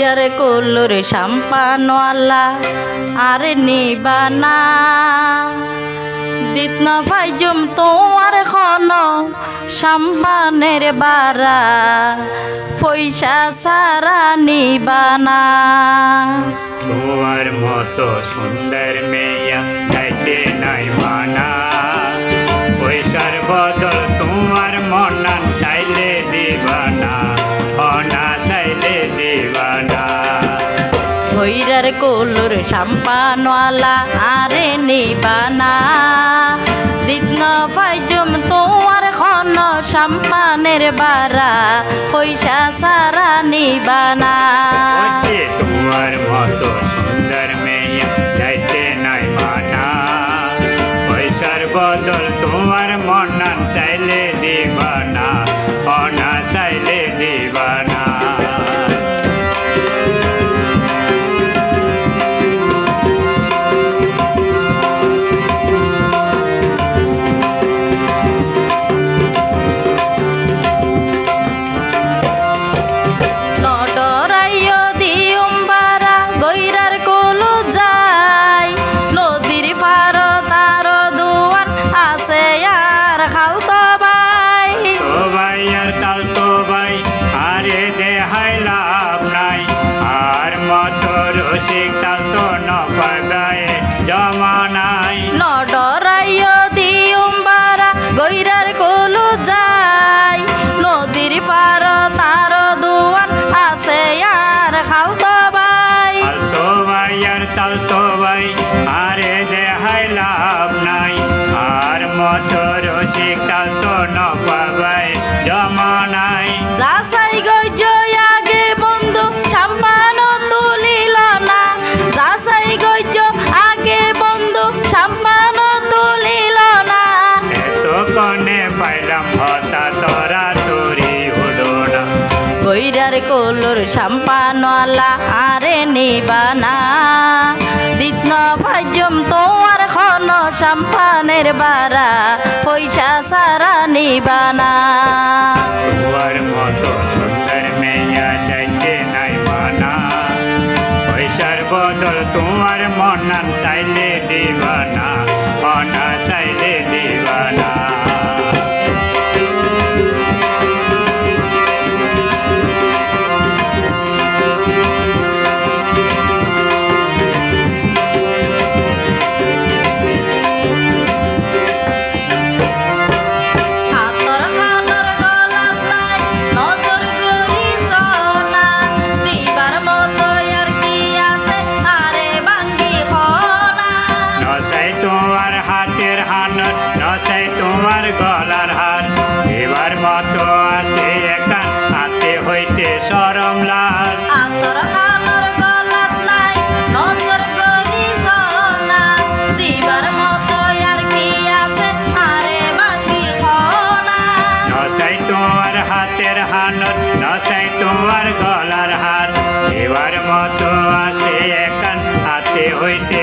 কইরার কল্লুর সাম্পানওয়ালা। আর নিবানা দিত না ভাইজুম তোমার খন সাম্পানের বারা পয়সা সারা নিবানা তোমার মতো সুন্দর কল্লুর সাম্পানওয়ালা, আরে নিবানা। দিত না ভাইজুম তোমার খন সাম্পানের বারা, পয়সা সারা নিবানা। তোমার মতো সুন্দর মেয়া নাই মানা পয়সার বদল তোমার মনান চাইলে দিবানা তাল তো জমা নাই। নডরাইয় দিয়ম্বারা গৈরার কলু যায়। নদীর পার তার দুয়ান আছে আর খালতো বাই। তাল তো ভাই আর তাল তো ভাই আরে দেহাই কলুর সাম্পানওয়ালা আরে নিবানা। দিত্ন ভাইজম, তোমার খন সাম্পানের বারা, পয়সা সারা নিবানা। তোমার মনান চাইলে দিবানা মনা চাইলে দিবানা। তোমার গলার হার। এবার মতো আছে একা হাতে হইতে সরম লাল। তোমার হাতের হানত নসাই তোমার গলার হার এবার মতো আছে একান হাতে হইতে